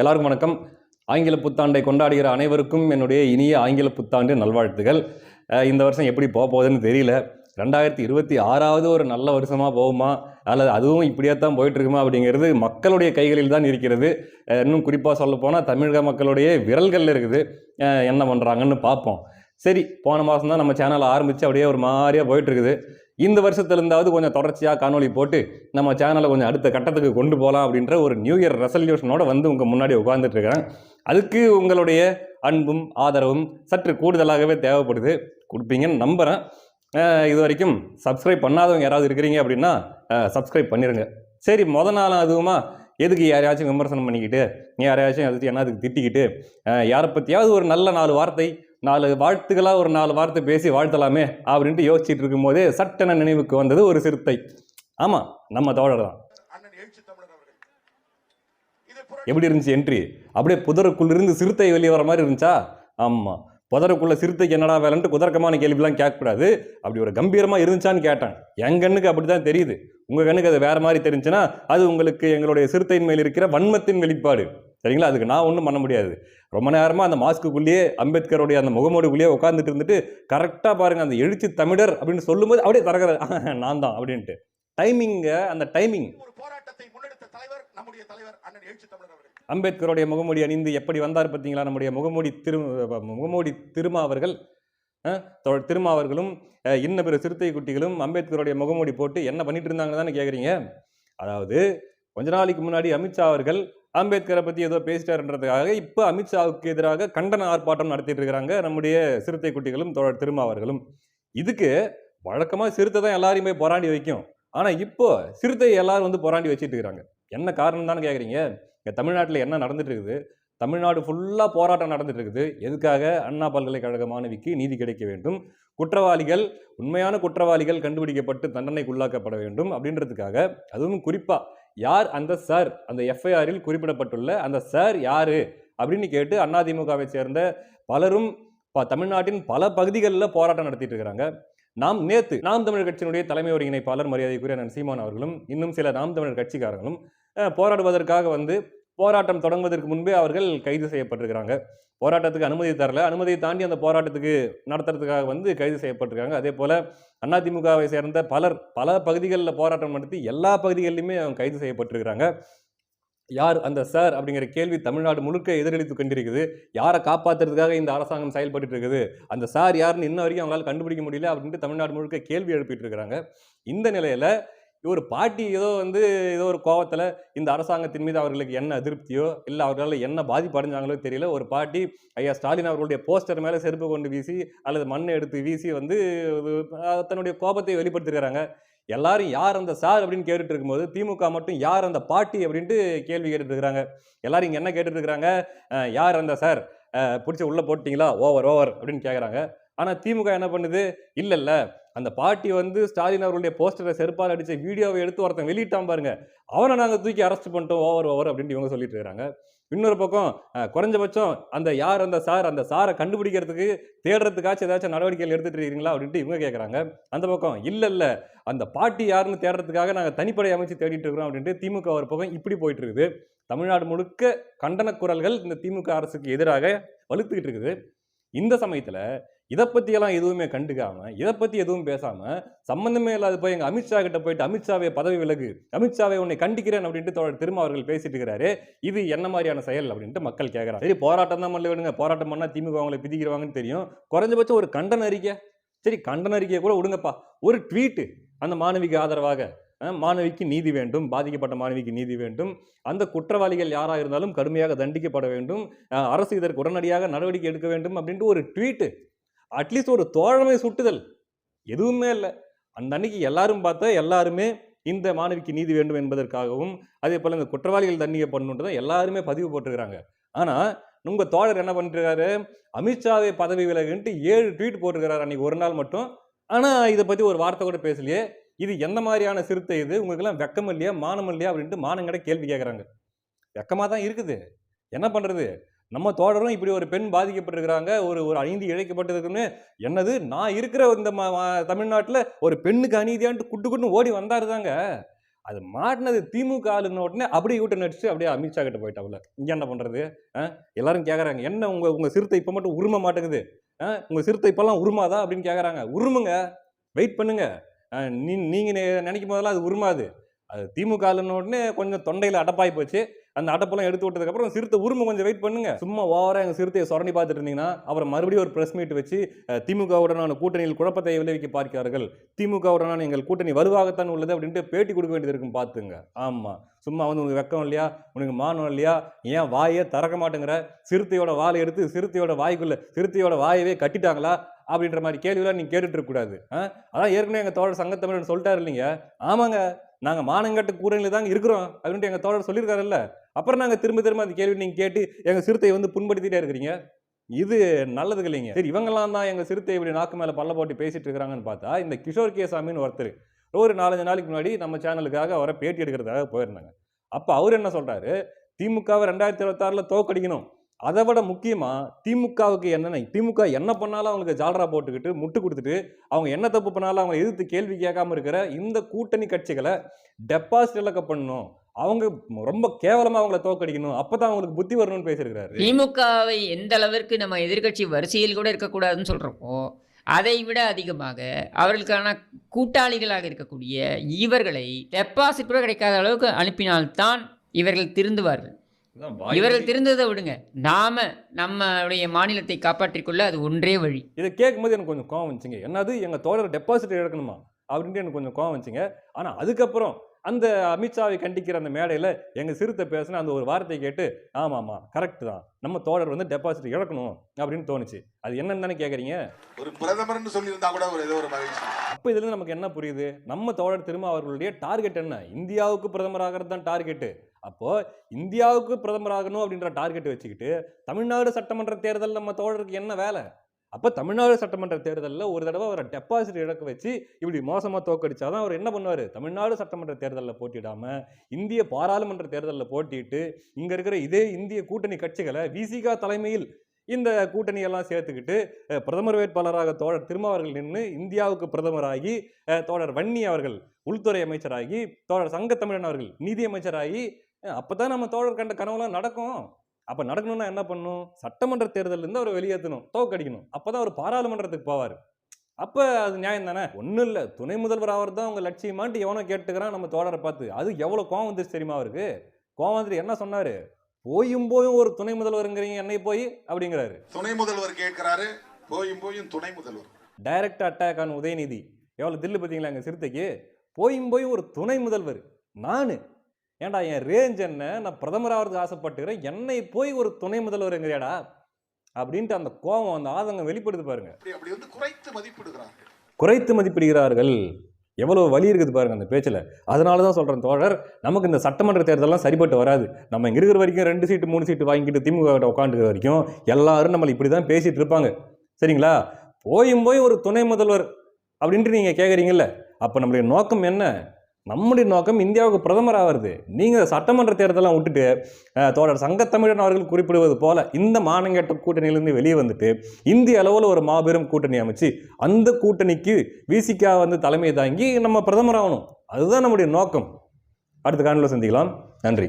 எல்லாருக்கும் வணக்கம். ஆங்கில புத்தாண்டை கொண்டாடுகிற அனைவருக்கும் என்னுடைய இனிய ஆங்கில புத்தாண்டு நல்வாழ்த்துகள். இந்த வருஷம் எப்படி போக போகுதுன்னு தெரியல. ரெண்டாயிரத்தி இருபத்தி ஆறாவது ஒரு நல்ல வருஷமாக போகுமா? அல்லது அதுவும் இப்படியே தான் போயிட்டுருக்குமா அப்படிங்கிறது மக்களுடைய கைகளில் தான் இருக்கிறது. இன்னும் குறிப்பாக சொல்ல போனால் தமிழக மக்களுடைய விரல்களில் இருக்குது. என்ன பண்ணுறாங்கன்னு பார்ப்போம். சரி போன மாதம் தான் நம்ம சேனல் ஆரம்பித்து அப்படியே ஒரு மாதிரியாக போயிட்டுருக்குது. இந்த வருஷத்துலேருந்தாவது கொஞ்சம் தொடர்ச்சியாக காணொளி போட்டு நம்ம சேனலை கொஞ்சம் அடுத்த கட்டத்துக்கு கொண்டு போகலாம் அப்படின்ற ஒரு நியூ இயர் ரெசல்யூஷனோட வந்து உங்கள் முன்னாடி உட்காந்துட்ருக்கிறேன் அதுக்கு உங்களுடைய அன்பும் ஆதரவும் சற்று கூடுதலாகவே தேவைப்படுது. கொடுப்பீங்கன்னு நம்புகிறேன் இது வரைக்கும் சப்ஸ்கிரைப் பண்ணாதவங்க யாராவது இருக்கிறீங்க அப்படின்னா சப்ஸ்கிரைப் பண்ணிடுங்க சரி முத நாள் அதுவுமா எதுக்கு யாரையாச்சும் விமர்சனம் பண்ணிக்கிட்டு யாரையாச்சும் எதுக்கு என்ன அதுக்கு திட்டிக்கிட்டு யாரை பற்றியாவது ஒரு நல்ல நாலு வார்த்தை நாலு வாழ்த்துக்களாக ஒரு நாலு வார்த்தை பேசி வாழ்த்தலாமே அப்படின்ட்டு யோசிச்சுட்டு இருக்கும்போதே சட்டென நினைவுக்கு வந்தது ஒரு சிறுத்தை. ஆமாம் நம்ம தோழர் தான். எப்படி இருந்துச்சு என்ட்ரி அப்படியே புதருக்குள்ளிருந்து சிறுத்தை வெளியே வர மாதிரி இருந்துச்சா? ஆமாம் புதருக்குள்ள சிறுத்தைக்கு என்னடா வேலைன்ட்டு குதர்க்கமான கேள்விலாம் கேட்கக்கூடாது. அப்படி ஒரு கம்பீரமாக இருந்துச்சான்னு கேட்டேன். என் கண்ணுக்கு அப்படி தான் தெரியுது. உங்கள் கண்ணுக்கு அது வேறு மாதிரி தெரிஞ்சுன்னா அது உங்களுக்கு எங்களுடைய சிறுத்தையின் மேல் இருக்கிற வன்மத்தின் வெளிப்பாடு. சரிங்களா? அதுக்கு நான் ஒன்றும் பண்ண முடியாது. ரொம்ப நேரமாக அந்த மாஸ்க்குள்ளேயே அம்பேத்கருடைய அந்த முகமோடுக்குள்ளேயே உட்காந்துட்டு இருந்துட்டு கரெக்டாக பாருங்கள் அந்த எழுச்சி தமிழர் அப்படின்னு சொல்லும்போது அப்படியே தரகிற நான் தான் அப்படின்ட்டு. டைமிங்க அந்த டைமிங் ஒரு போராட்டத்தை முன்னெடுத்த தலைவர் நம்முடைய தலைவர் அண்ணன் எழுச்சி தமிழர் அவர்கள். அம்பேத்கருடைய முகமூடி அணிந்து எப்படி வந்தார் பார்த்தீங்களா? நம்முடைய முகமூடி திரு முகமூடி திருமா அவர்கள் இன்ன பிற சிறுத்தை குட்டிகளும் அம்பேத்கருடைய முகமூடி போட்டு என்ன பண்ணிட்டு இருந்தாங்கன்னு தானே கேட்குறீங்க அதாவது கொஞ்ச நாளைக்கு முன்னாடி அமித்ஷா அவர்கள் அம்பேத்கரை பற்றி ஏதோ பேசிட்டாருன்றதுக்காக இப்போ அமித்ஷாவுக்கு எதிராக கண்டன ஆர்ப்பாட்டம் நடத்திட்டு இருக்கிறாங்க நம்முடைய சிறுத்தை குட்டிகளும் தோழர் திருமா அவர்களும். இதுக்கு வழக்கமாக சிறுத்தை தான் எல்லாரையும் போய் போராடி வைக்கும். ஆனால் இப்போ சிறுத்தை எல்லாரும் வந்து போராடி வச்சிட்டு இருக்கிறாங்க. என்ன காரணம் தானே கேட்குறீங்க இங்கே தமிழ்நாட்டில் என்ன நடந்துட்டு இருக்குது தமிழ்நாடு ஃபுல்லாக போராட்டம் நடந்துட்டு இருக்குது எதுக்காக? அண்ணா பல்கலைக்கழக மாணவிக்கு நீதி கிடைக்க வேண்டும். குற்றவாளிகள் உண்மையான குற்றவாளிகள் கண்டுபிடிக்கப்பட்டு தண்டனைக்கு உள்ளாக்கப்பட வேண்டும் அப்படின்றதுக்காக அதுவும் குறிப்பாக யார் அந்த சார் அந்த எஃப்ஐஆரில் குறிப்பிடப்பட்டுள்ள அந்த சார் யார்? அப்படின்னு கேட்டு அதிமுகவை சேர்ந்த பலரும் ப- தமிழ்நாட்டின் பல பகுதிகளில் போராட்டம் நடத்திட்டு இருக்கிறாங்க நாம் நேத்து நாம் தமிழர் கட்சியினுடைய தலைமை ஒருங்கிணைப்பாளர் மரியாதைக்குரிய நான் சீமான் அவர்களும் இன்னும் சில நாம் தமிழர் கட்சிக்காரர்களும் போராடுவதற்காக வந்து போராட்டம் தொடங்குவதற்கு முன்பே அவர்கள் கைது செய்யப்பட்டிருக்கிறாங்க. போராட்டத்துக்கு அனுமதி தரல. அனுமதியை தாண்டி அந்த போராட்டத்துக்கு நடத்துறதுக்காக வந்து கைது செய்யப்பட்டிருக்காங்க. அதே போல் அதிமுகவை சேர்ந்த பலர் பல பகுதிகளில் போராட்டம் நடத்தி எல்லா பகுதிகளிலுமே அவங்க கைது செய்யப்பட்டிருக்கிறாங்க. யார் அந்த சார் அப்படிங்கிற கேள்வி தமிழ்நாடு முழுக்க எதிரொலித்து கொண்டிருக்குது. யாரை காப்பாத்துறதுக்காக இந்த அரசாங்கம் செயல்பட்டு இருக்குது? அந்த சார் யாருன்னு இன்ன வரைக்கும் அவங்களால கண்டுபிடிக்க முடியல அப்படின்ட்டு தமிழ்நாடு முழுக்க கேள்வி எழுப்பிட்டு இருக்கிறாங்க இந்த நிலையில் ஒரு பாட்டி ஏதோ வந்து ஏதோ ஒரு கோவத்தில் இந்த அரசாங்கத்தின் மீது அவர்களுக்கு என்ன அதிருப்தியோ இல்லை அவர்களால் என்ன பாதிப்பு அடைஞ்சாங்களோ தெரியல ஒரு பாட்டி ஐயா ஸ்டாலின் அவர்களுடைய போஸ்டர் மேலே செருப்பு கொண்டு வீசி அல்லது மண்ணை எடுத்து வீசி வந்து தன்னுடைய கோபத்தை வெளிப்படுத்திருக்கிறாங்க. எல்லாரும் யார் அந்த சார் அப்படின்னு கேட்டுட்டு இருக்கும்போது திமுக மட்டும் யார் அந்த பாட்டி அப்படின்ட்டு கேள்வி கேட்டுட்டு இருக்கிறாங்க எல்லாரும் இங்கே என்ன கேட்டுட்டு இருக்கிறாங்க யார் அந்த சார்? பிடிச்சி உள்ளே போட்டிங்களா? ஓவர் ஓவர் அப்படின்னு கேட்குறாங்க ஆனால் திமுக என்ன பண்ணுது? இல்லை இல்லை அந்த பாட்டி வந்து ஸ்டாலின் அவர்களுடைய போஸ்டரை செருப்பால் அடித்த வீடியோவை எடுத்து ஒருத்தன் வெளியிட்டான் பாருங்க. அவனை நாங்கள் தூக்கி அரெஸ்ட் பண்ணிட்டோம் ஓவர் ஓவர் அப்படின்ட்டு இவங்க சொல்லிட்டு இருக்காங்க. இன்னொரு பக்கம் குறைஞ்சபட்சம் அந்த யார் அந்த சார் அந்த சாரை கண்டுபிடிக்கிறதுக்கு தேடுறதுக்காச்சும் ஏதாச்சும் நடவடிக்கைகள் எடுத்துட்டு இருக்கீங்களா அப்படின்ட்டு இவங்க கேட்குறாங்க அந்த பக்கம் இல்லை இல்லை அந்த பாட்டி யாருன்னு தேடுறதுக்காக நாங்கள் தனிப்படை அமைச்சு தேடிட்டு இருக்கிறோம் அப்படின்ட்டு திமுக ஒரு பக்கம் இப்படி போயிட்டு இருக்குது. தமிழ்நாடு முழுக்க கண்டன குரல்கள் இந்த திமுக அரசுக்கு எதிராக வலுத்துக்கிட்டு இருக்குது. இந்த சமயத்தில் இதை பற்றியெல்லாம் எதுவுமே கண்டுக்காமல் இதை பற்றி எதுவும் பேசாமல் சம்மந்தமே இல்லாத போய் எங்கள் அமித்ஷா கிட்ட போயிட்டு அமித்ஷாவை பதவி விலகு அமித்ஷாவை உன்னை கண்டிக்கிறேன் அப்படின்ட்டு தோழர் திரும்ப அவர்கள் பேசிட்டு இருக்கிறாரு இது என்ன மாதிரியான செயல் அப்படின்ட்டு மக்கள் கேட்குறாங்க சரி போராட்டம் தான் பண்ணல விடுங்க. போராட்டம் பண்ணால் திமுக அவங்களை பிதிக்கிறவாங்கன்னு தெரியும். குறைஞ்சபட்சம் ஒரு கண்டன அறிக்கை. சரி கண்டன அறிக்கையை கூட விடுங்கப்பா. ஒரு ட்வீட்டு அந்த மாணவிக்கு ஆதரவாக மாணவிக்கு நீதி வேண்டும் பாதிக்கப்பட்ட மாணவிக்கு நீதி வேண்டும். அந்த குற்றவாளிகள் யாராக இருந்தாலும் கடுமையாக தண்டிக்கப்பட வேண்டும். அரசு இதற்கு உடனடியாக நடவடிக்கை எடுக்க வேண்டும் அப்படின்ட்டு ஒரு ட்வீட்டு அட்லீஸ்ட் ஒரு தோழமை சுட்டுதல். எதுவுமே இல்லை. அந்த அன்னைக்கு எல்லாரும் பார்த்தா எல்லாருமே இந்த மாணவிக்கு நீதி வேண்டும் என்பதற்காகவும் அதே போல் இந்த குற்றவாளிகள் தண்ணியை பண்ணுன்றதை எல்லாருமே பதிவு போட்டிருக்கிறாங்க. ஆனால் உங்கள் தோழர் என்ன பண்ணிருக்காரு? அமித்ஷாவை பதவி விலகுன்ட்டு ஏழு ட்வீட் போட்டிருக்கிறாரு அன்னைக்கு ஒரு நாள் மட்டும். ஆனால் இதை பற்றி ஒரு வார்த்தை கூட பேசலையே. இது எந்த மாதிரியான சிறுத்தை இது? உங்களுக்கெல்லாம் வெக்கம் இல்லையா மானம் இல்லையா அப்படின்ட்டு மானங்கட கேள்வி கேட்குறாங்க வெக்கமாக தான் இருக்குது. என்ன பண்ணுறது நம்ம தோழரும் இப்படி ஒரு பெண் பாதிக்கப்பட்டிருக்கிறாங்க ஒரு ஒரு அநீதி இழைக்கப்பட்டிருக்குன்னு என்னது? நான் இருக்கிற இந்த தமிழ்நாட்டில் ஒரு பெண்ணுக்கு அநீதியான்ட்டு குட்டு குட்டுன்னு ஓடி வந்தாரு தாங்க. அது மாட்டினது திமுக ஆளுன உடனே அப்படியே யூட்டன் அடிச்சு அப்படியே அமித்ஷா கிட்ட போயிட்டாப்ல இங்கே என்ன பண்ணுறது ஆ? எல்லாரும் கேட்குறாங்க என்ன உங்கள் உங்கள் சிறுத்தை இப்போ மட்டும் உரும மாட்டேங்குது? ஆ? சிறுத்தை இப்போல்லாம் உருமாதா? அப்படின்னு கேட்குறாங்க உருமுங்க. வெயிட் பண்ணுங்க. நீ நீங்கள் நினைக்கும் போதெல்லாம் அது உருமாது. அது திமுக உடனே கொஞ்சம் தொண்டையில் அடப்பாய் போச்சு. அந்த அடப்பெல்லாம் எடுத்து விட்டதுக்கப்புறம் சிறுத்தை உரிமை கொஞ்சம் வெயிட் பண்ணுங்க. சும்மா ஓவராக எங்கள் சிறுத்தையை சுரண்டி பார்த்துட்டு இருந்தீங்கன்னா அப்புறம் மறுபடியும் ஒரு ப்ரெஸ் மீட் வச்சு திமுகவுடனான கூட்டணியில் குழப்பத்தை விளைவிக்க பார்க்கிறார்கள். திமுகவுடனான எங்கள் கூட்டணி வலுவாகத்தான் உள்ளது அப்படின்ட்டு பேட்டி கொடுக்க வேண்டியது இருக்கும் பார்த்துங்க. ஆமாம் சும்மா வந்து உனக்கு வெக்கம் இல்லையா? உனக்கு மானம் இல்லையா? ஏன் வாயே திறக்க மாட்டேங்கிற? சிறுத்தையோட வாலை எடுத்து சிறுத்தையோட வாய்க்குள்ள சிறுத்தையோட வாயவே கட்டிட்டாங்களா? அப்படின்ற மாதிரி கேள்விலாம் நீங்கள் கேட்டுட்டு இருக்கக்கூடாது அதான் ஏற்கனவே எங்கள் தோழர் சங்கத்தமிழன் சொல்லிட்டாரு இல்லைங்க. ஆமாங்க நாங்கள் மானங்கட்ட கூட்டணியில தாங்க இருக்கிறோம் அப்படின்ட்டு எங்கள் தோழர் சொல்லியிருக்காருல்ல. அப்புறம் நாங்கள் திரும்ப திரும்ப அந்த கேள்வி நீங்கள் கேட்டு எங்கள் சிறுத்தையை வந்து புண்படுத்திட்டே இருக்கிறீங்க. இது நல்லது இல்லைங்க. சரி இவங்கெல்லாம் தான் எங்கள் சிறுத்தை இப்படி நாக்கு மேலே பல்ல போட்டு பேசிட்டு இருக்கிறாங்கன்னு பார்த்தா இந்த கிஷோர் கேசாமின்னு ஒருத்தர் ஒரு நாலஞ்சு நாளைக்கு முன்னாடி நம்ம சேனலுக்காக அவரை பேட்டி எடுக்கிறதுக்காக போயிருந்தாங்க. அப்போ அவர் என்ன சொல்கிறாரு திமுகவை ரெண்டாயிரத்தி இருபத்தாறில் தோக்கடிக்கணும். அதை விட முக்கியமாக திமுகவுக்கு என்னென்ன திமுக என்ன பண்ணாலும் அவங்களுக்கு ஜால்ரா போட்டுக்கிட்டு முட்டு கொடுத்துட்டு அவங்க என்ன தப்பு பண்ணாலும் அவங்க எதிர்த்து கேள்வி கேட்காம இருக்கிற இந்த கூட்டணி கட்சிகளை டெபாசிட் இழக்க பண்ணணும். அவங்க ரொம்ப கேவலமா அவங்கள தோக்கடிக்கணும் அப்பதான் அவங்களுக்கு புத்தி வரணும்னு பேசியிருக்கிறாரு. திமுகவை எந்த அளவிற்கு நம்ம எதிர்க்கட்சி வரிசையில் கூட இருக்கக்கூடாதுன்னு சொல்கிறப்போ அதை விட அதிகமாக அவர்களுக்கான கூட்டாளிகளாக இருக்கக்கூடிய இவர்களை டெபாசிட் கூட கிடைக்காத அளவுக்கு அனுப்பினால்தான் இவர்கள் திருந்துவார்கள். இவர்கள் திருந்ததை விடுங்க. நாம நம்மளுடைய மாநிலத்தை காப்பாற்றிக் கொள்ள அது ஒன்றே வழி. இதை கேட்கும்போது எனக்கு கொஞ்சம் கோவம் வந்துச்சுங்க. என்னது எங்க தோழர் டெபாசிட் இழக்கணுமா அப்படின்ட்டு எனக்கு கொஞ்சம் கோவம் வந்துச்சுங்க. ஆனா அதுக்கப்புறம் அந்த அமித்ஷாவை கண்டிக்கிற அந்த மேடையில எங்க சிறுத்தை பேசின அந்த ஒரு வார்த்தையை கேட்டு ஆமா ஆமா கரெக்ட் தான். நம்ம தோழர் வந்து டெபாசிட் இழக்கணும் அப்படின்னு தோணுச்சு. அது என்னன்னு தானே கேக்குறீங்க ஒரு பிரதமர்னு சொல்லியிருந்தா கூட ஒரு ஏதோ ஒரு மகிழ்ச்சி. அப்போ இதுல இருந்து நமக்கு என்ன புரியுது? நம்ம தோழர் திரும்ப அவர்களுடைய டார்கெட் என்ன? இந்தியாவுக்கு பிரதமர் ஆகிறது தான் டார்கெட்டு அப்போது இந்தியாவுக்கு பிரதமர் ஆகணும் அப்படின்ற டார்கெட் வச்சுக்கிட்டு தமிழ்நாடு சட்டமன்ற தேர்தல் நம்ம தோழருக்கு என்ன வேலை? அப்போ தமிழ்நாடு சட்டமன்ற தேர்தலில் ஒரு தடவை அவரை டெபாசிட் இழக்க வச்சு இப்படி மோசமாக தோக்கடிச்சாதான் அவர் என்ன பண்ணுவார்? தமிழ்நாடு சட்டமன்ற தேர்தலில் போட்டிடாமல் இந்திய பாராளுமன்ற தேர்தலில் போட்டிட்டு இங்கே இருக்கிற இதே இந்திய கூட்டணி கட்சிகளை விசிகா தலைமையில் இந்த கூட்டணியெல்லாம் சேர்த்துக்கிட்டு பிரதமர் வேட்பாளராக தோழர் திருமாவர்கள் நின்று இந்தியாவுக்கு பிரதமராகி தோழர் வன்னி அவர்கள் உள்துறை அமைச்சராகி தோழர் சங்கத்தமிழன் அவர்கள் நீதி அமைச்சராகி அஹ், அப்பதான் நம்ம தோழர் கண்ட கனவுலாம் நடக்கும். அப்ப நடக்கணும்னா என்ன பண்ணும் சட்டமன்ற தேர்தல்ல இருந்து அவரை வெளியேற்றணும் தோக்கடிக்கணும் அப்பதான் அவர் பாராளுமன்றத்துக்கு போவார். அப்ப அது நியாயம் தானே? ஒண்ணும் இல்ல. துணை முதல்வர் அவர் தான் உங்க லட்சியமான்ட்டு எவனோ கேட்டுக்கிறான் நம்ம தோழரை பார்த்து. அது எவ்வளவு கோவம் வந்துச்சு தெரியுமா அவருக்கு? கோவம் வந்துட்டு என்ன சொன்னாரு? போயும் போயும் ஒரு துணை முதல்வருங்கிறீங்க என்னை போய் அப்படிங்கிறாரு. துணை முதல்வர் கேட்கிறாரு போயும் போயும் துணை முதல்வர். Direct attack on Udhayanidhi. எவ்வளோ தில்லு பார்த்தீங்களா எங்கள் சிறுத்தைக்கு? போயும் போயும் ஒரு துணை முதல்வர். நான். ஏன்டா என் ரேஞ்ச் என்ன? நான் பிரதமர் ஆகிறதுக்கு ஆசைப்பட்டுக்கிறேன். என்னை போய் ஒரு துணை முதல்வருங்கிறியாடா அப்படின்ட்டு அந்த கோபம் அந்த ஆதங்கம் வெளிப்படுது பாருங்க. அப்படி வந்து குறைத்து மதிப்பிடுகிறார்கள். குறைத்து மதிப்பிடுகிறார்கள். எவ்வளவு வலி இருக்குது பாருங்க அந்த பேச்சில். அதனால தான் சொல்கிறேன் தோழர் நமக்கு இந்த சட்டமன்ற தேர்தலெல்லாம் சரிப்பட்டு வராது. நம்ம இங்கே இருக்கிற வரைக்கும் ரெண்டு சீட்டு மூணு சீட்டு வாங்கிட்டு திமுக கிட்ட உட்காந்துருக்க வரைக்கும் எல்லாரும் நம்மளை இப்படி தான் பேசிட்டு இருப்பாங்க. சரிங்களா? போயும் போய் ஒரு துணை முதல்வர் அப்படின்ட்டு நீங்கள் கேட்குறீங்கல்ல அப்போ நம்மளுடைய நோக்கம் என்ன? நம்முடைய நோக்கம் இந்தியாவுக்கு பிரதமர் ஆகிறது நீங்கள் சட்டமன்ற தேர்தலாம் விட்டுட்டு தோழர் சங்கத்தமிழன் அவர்கள் குறிப்பிடுவது போல இந்த மானங்கேட்ட கூட்டணியிலிருந்து வெளியே வந்துட்டு இந்திய அளவில் ஒரு மாபெரும் கூட்டணி அமைச்சு அந்த கூட்டணிக்கு விசிகா வந்து தலைமை தாங்கி நம்ம பிரதமர் ஆகணும். அதுதான் நம்முடைய நோக்கம். அடுத்த காணொலியில் சந்திக்கலாம். நன்றி.